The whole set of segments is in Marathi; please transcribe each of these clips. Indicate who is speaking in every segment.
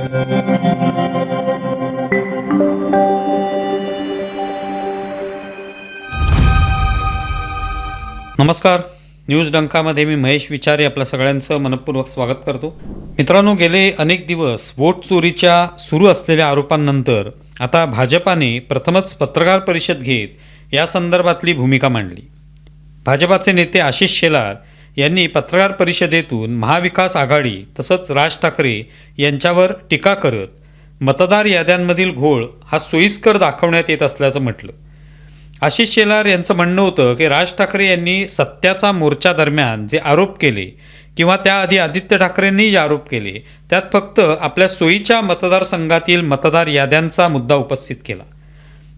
Speaker 1: नमस्कार. न्यूज डंकामध्ये मी महेश विचारे आपल्या सगळ्यांचं मनपूर्वक स्वागत करतो. मित्रांनो गेले अनेक दिवस वोट चोरीच्या सुरू असलेल्या आरोपांनंतर आता भाजपाने प्रथमच पत्रकार परिषद घेत या संदर्भातली भूमिका मांडली. भाजपाचे नेते आशिष शेलार यांनी पत्रकार परिषदेतून महाविकास आघाडी तसंच राज ठाकरे यांच्यावर टीका करत मतदार याद्यांमधील घोळ हा सोयीस्कर दाखवण्यात येत असल्याचं म्हटलं. आशिष शेलार यांचं म्हणणं होतं की राज ठाकरे यांनी सत्याचा मोर्चा दरम्यान जे आरोप केले किंवा त्याआधी आदित्य ठाकरेंनी जे आरोप केले त्यात फक्त आपल्या सोयीच्या मतदारसंघातील मतदार याद्यांचा मुद्दा उपस्थित केला.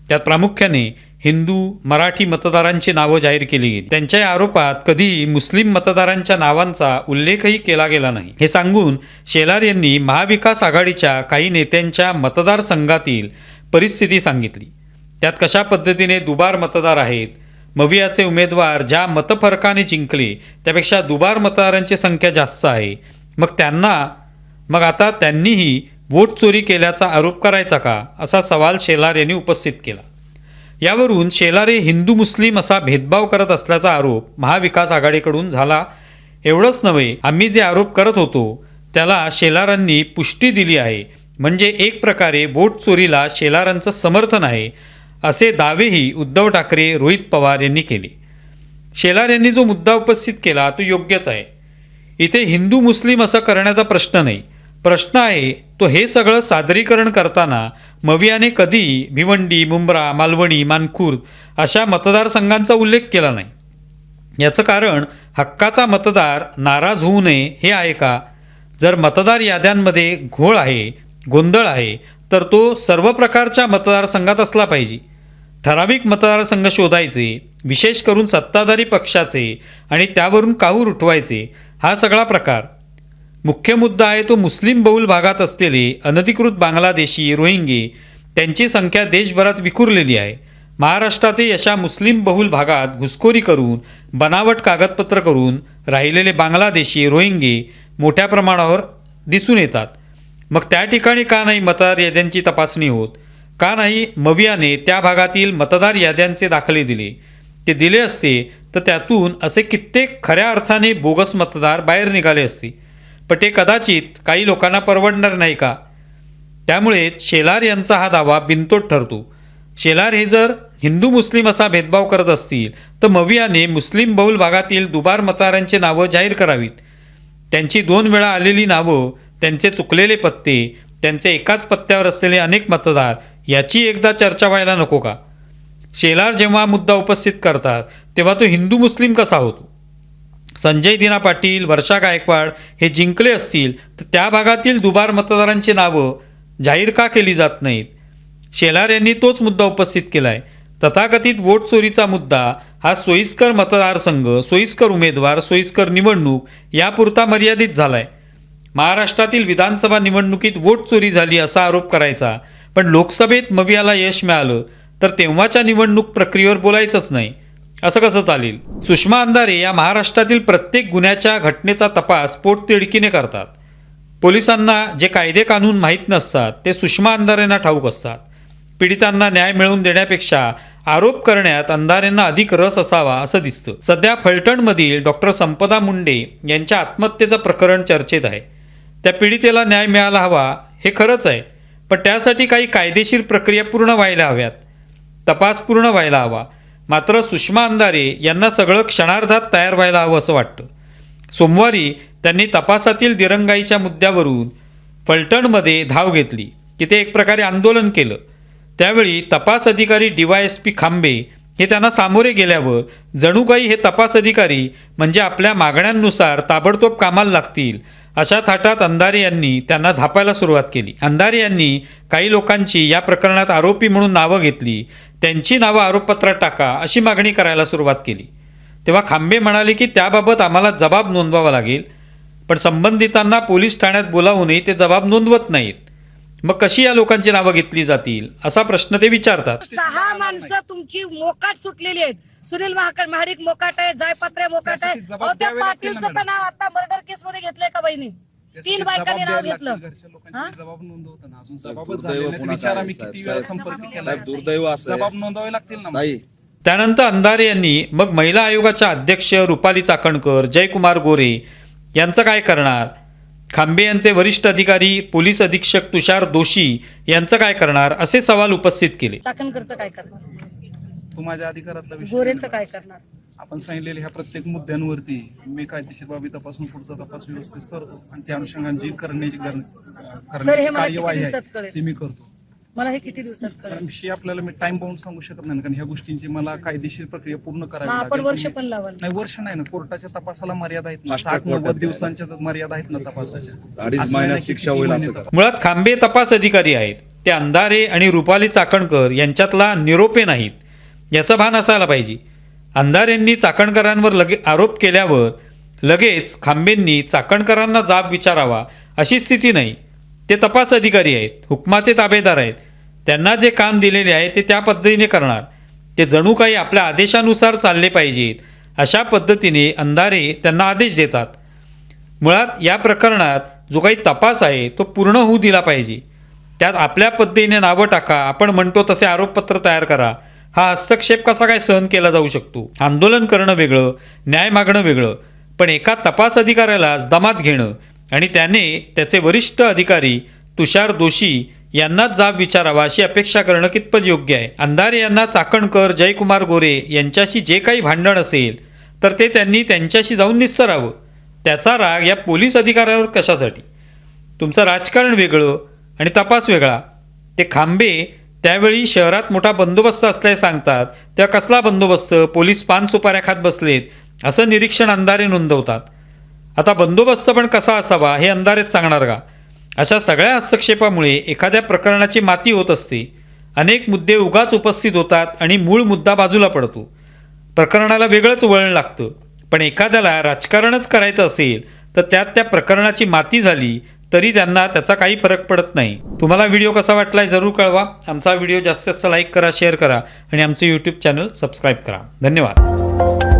Speaker 1: त्यात प्रामुख्याने हिंदू मराठी मतदारांची नावं जाहीर केली. गेली त्यांच्या या आरोपात कधी मुस्लिम मतदारांच्या नावांचा उल्लेखही केला गेला नाही. हे सांगून शेलार यांनी महाविकास आघाडीच्या काही नेत्यांच्या मतदारसंघातील परिस्थिती सांगितली. त्यात कशा पद्धतीने दुबार मतदार आहेत मवियाचे उमेदवार ज्या मतफरकाने जिंकले त्यापेक्षा दुबार मतदारांची संख्या जास्त आहे. मग त्यांना मग आता त्यांनीही वोट चोरी केल्याचा आरोप करायचा का असा सवाल शेलार यांनी उपस्थित केला. यावरून शेलारे हिंदू मुस्लिम असा भेदभाव करत असल्याचा आरोप महाविकास आघाडीकडून झाला. एवढंच नव्हे आम्ही जे आरोप करत होतो त्याला शेलारांनी पुष्टी दिली आहे. म्हणजे एक प्रकारे वोट चोरीला शेलारांचं समर्थन आहे असे दावेही उद्धव ठाकरे रोहित पवार यांनी केले. शेलार यांनी जो मुद्दा उपस्थित केला तो योग्यच आहे. इथे हिंदू मुस्लिम असं करण्याचा प्रश्न नाही. प्रश्न आहे तो हे सगळं सादरीकरण करताना मवियाने कधी भिवंडी मुंब्रा मालवणी मानखुर्द अशा मतदारसंघांचा उल्लेख केला नाही. याचं कारण हक्काचा मतदार नाराज होऊ नये हे आहे का? जर मतदार याद्यांमध्ये घोळ आहे गोंधळ आहे तर तो सर्व प्रकारच्या मतदारसंघात असला पाहिजे. ठराविक मतदारसंघ शोधायचे विशेष करून सत्ताधारी पक्षाचे आणि त्यावरून काहूर उठवायचे हा सगळा प्रकार. मुख्य मुद्दा आहे तो मुस्लिम बहुल भागात असलेले अनधिकृत बांगलादेशी रोहिंगे त्यांची संख्या देशभरात विखुरलेली आहे. महाराष्ट्रातही अशा मुस्लिम बहुल भागात घुसखोरी करून बनावट कागदपत्र करून राहिलेले बांगलादेशी रोहिंगे मोठ्या प्रमाणावर दिसून येतात. मग त्या ठिकाणी का नाही मतदार याद्यांची तपासणी होत? का नाही मवियाने त्या भागातील मतदार याद्यांचे दाखले दिले? ते दिले असते तर त्यातून असे कित्येक खऱ्या अर्थाने बोगस मतदार बाहेर निघाले असते. पण ते कदाचित काही लोकांना परवडणार नाही का? त्यामुळे शेलार यांचा हा दावा बिनतोड ठरतो. शेलार हे जर हिंदू मुस्लिम असा भेदभाव करत असतील तर मवियाने मुस्लिम बहुल भागातील दुबार मतदारांचे नावं जाहीर करावीत. त्यांची दोन वेळा आलेली नावं त्यांचे चुकलेले पत्ते त्यांचे एकाच पत्त्यावर असलेले अनेक मतदार याची एकदा चर्चा व्हायला नको का? शेलार जेव्हा मुद्दा उपस्थित करतात तेव्हा तो हिंदू मुस्लिम कसा होतो? संजय दिना पाटील वर्षा गायकवाड हे जिंकले असतील तर त्या भागातील दुबार मतदारांची नावं जाहीर का केली जात नाहीत? शेलार यांनी तोच मुद्दा उपस्थित केला आहे तथाकथित वोट चोरीचा मुद्दा हा सोयीस्कर मतदारसंघ सोयीस्कर उमेदवार सोयीस्कर निवडणूक यापुरता मर्यादित झाला आहे महाराष्ट्रातील विधानसभा निवडणुकीत वोट चोरी झाली असा आरोप करायचा पण लोकसभेत मवियाला यश मिळालं तर तेव्हाच्या निवडणूक प्रक्रियेवर बोलायचंच नाही. असं कसं चालेल? सुषमा अंधारे या महाराष्ट्रातील प्रत्येक गुन्ह्याच्या घटनेचा तपास पोटतिडकीने करतात. पोलिसांना जे कायदे कानून माहीत नसतात ते सुषमा अंधारेंना ठाऊक असतात. पीडितांना न्याय मिळवून देण्यापेक्षा आरोप करण्यात अंधारेंना अधिक रस असावा असं दिसतं. सध्या फलटणमधील डॉक्टर संपदा मुंडे यांच्या आत्महत्येचं प्रकरण चर्चेत आहे. त्या पीडितेला न्याय मिळाला हवा हे खरंच आहे. पण त्यासाठी काही कायदेशीर प्रक्रिया पूर्ण व्हायला हव्यात. तपास पूर्ण व्हायला हवा. मात्र सुषमा अंधारे यांना सगळं क्षणार्धात तयार व्हायला हवं असं वाटतं. सोमवारी त्यांनी तपासातील दिरंगाईच्या मुद्द्यावरून फलटणमध्ये धाव घेतली तिथे एक प्रकारे आंदोलन केलं. त्यावेळी तपास अधिकारी डी वाय एस पी खांबे हे त्यांना सामोरे गेल्यावर जणू काही हे तपास अधिकारी म्हणजे आपल्या मागण्यांनुसार ताबडतोब कामाला लागतील अशा थाटात अंधारे यांनी त्यांना झापायला सुरुवात केली. अंधारे यांनी काही लोकांची या प्रकरणात आरोपी म्हणून नावं घेतली त्यांची नावं आरोपपत्रात टाका अशी मागणी करायला सुरुवात केली. तेव्हा खांबे म्हणाले की त्याबाबत आम्हाला जबाब नोंदवावा लागेल पण संबंधितांना पोलीस ठाण्यात बोलावूनही ते जबाब नोंदवत नाहीत. मग कशी या लोकांची नावं घेतली जातील असा प्रश्न ते विचारतात.
Speaker 2: सहा माणसं तुमची मोकाट सुटलेली आहेत. सुनील महाकड महाडिक मोकाट आहे जयपत्रे मोकाट आहे. पाटीलचं तर नाव आता मर्डर केस मध्ये घेतलंय का बहिणी? तीन बायकांनी नाव घेतलं. हा?
Speaker 3: जबाब नोंदवतो ना. अजून
Speaker 4: साहेब,
Speaker 3: जबाबच
Speaker 4: दुर्दैव
Speaker 3: झाले नाहीत.
Speaker 4: पुन्हा
Speaker 3: विचारा
Speaker 4: काय
Speaker 3: मी
Speaker 4: साहेब,
Speaker 3: किती वेळा
Speaker 4: साहेब.
Speaker 3: संपर्क केला.
Speaker 4: साहेब दुर्दैव असं
Speaker 3: जबाब
Speaker 4: आहे.
Speaker 3: नोंदवावे लागतील ना
Speaker 4: नाही.
Speaker 1: त्यानंतर अंधारे यांनी मग महिला आयोगाच्या अध्यक्ष रुपाली चाकणकर जयकुमार गोरे यांचं काय करणार? खांबे यांचे वरिष्ठ अधिकारी पोलीस अधीक्षक तुषार दोशी यांचं काय करणार? असे सवाल उपस्थित केले.
Speaker 2: चाकणकरचं काय करणार?
Speaker 3: तू माझ्या अधिकारातला विषय
Speaker 2: गोरेचं काय करणार?
Speaker 3: आपण सांगितलेल्या ह्या प्रत्येक मुद्द्यांवरती मी कायदेशीर बाबी तपासून पुढचा तपास व्यवस्थित करतो. आणि त्या अनुषंगाने जी करण्याची
Speaker 2: हे
Speaker 3: कार्यवाही
Speaker 2: दिवसात
Speaker 3: आहे? ती मी करतो.
Speaker 2: मला हे किती दिवसात
Speaker 3: कारण विषय आपल्याला मी टाइम बाउंड सांगू शकत नाही कारण ह्या गोष्टींची मला कायदेशीर प्रक्रिया पूर्ण करावी
Speaker 2: आपण. वर्ष पण लावाल.
Speaker 3: नाही वर्ष नाही ना कोर्टाच्या तपासाला मर्यादा आहेत ना साठ नव्वद. दिवसांच्या मर्यादा आहेत ना तपासाच्या.
Speaker 4: शिक्षा होईल.
Speaker 1: मुळात खांबे तपास अधिकारी आहेत. ते अंधारे आणि रुपाली चाकणकर यांच्यातला निरोपे नाहीत. याचं भान असायला पाहिजे. अंधारेंनी चाकणकरांवर लगे आरोप केल्यावर लगेच खांबेंनी चाकणकरांना जाब विचारावा अशी स्थिती नाही. ते तपास अधिकारी आहेत हुकमाचे ताबेदार आहेत. त्यांना जे काम दिलेले आहे ते त्या पद्धतीने करणार. ते जणू काही आपल्या आदेशानुसार चालले पाहिजेत. अशा पद्धतीने अंधारे त्यांना आदेश देतात. मुळात या प्रकरणात जो काही तपास आहे तो पूर्ण होऊ दिला पाहिजे. त्यात आपल्या पद्धतीने नावं टाका आपण म्हणतो तसे आरोपपत्र तयार करा. हा हस्तक्षेप कसा काय सहन केला जाऊ शकतो? आंदोलन करणं वेगळं न्याय मागणं वेगळं पण एका तपास अधिकाऱ्यालाच दमात घेणं आणि त्याने त्याचे वरिष्ठ अधिकारी तुषार दोषी यांनाच जाब विचारावा अशी अपेक्षा करणं कितपत योग्य आहे? अंधारे यांना चाकणकर जयकुमार गोरे यांच्याशी जे काही भांडण असेल तर ते त्यांनी त्यांच्याशी जाऊन निस्सरावं. त्याचा राग या पोलीस अधिकाऱ्यावर कशासाठी? तुमचं राजकारण वेगळं आणि तपास वेगळा. ते खांबे त्यावेळी शहरात मोठा बंदोबस्त असल्याचे सांगतात. तेव्हा कसला बंदोबस्त? पोलीस पान सुपाऱ्या खात बसलेत. असं निरीक्षण अंधारे नोंदवतात. आता बंदोबस्त पण कसा असावा हे अंधारेच सांगणार का? अशा सगळ्या हस्तक्षेपामुळे एखाद्या प्रकरणाची माती होत असते. अनेक मुद्दे उगाच उपस्थित होतात आणि मूळ मुद्दा बाजूला पडतो. प्रकरणाला वेगळंच वळण लागतं. पण एखाद्याला राजकारणच करायचं असेल तर त्यात त्या प्रकरणाची माती झाली तरी त्यांना त्याचा काही फरक पडत नाही. तुम्हाला व्हिडिओ कसा वाटलाय जरूर कळवा. आमचा व्हिडिओ जास्तीत जास्त लाईक करा शेअर करा आणि आमचं यूट्यूब चॅनल सबस्क्राईब करा. धन्यवाद.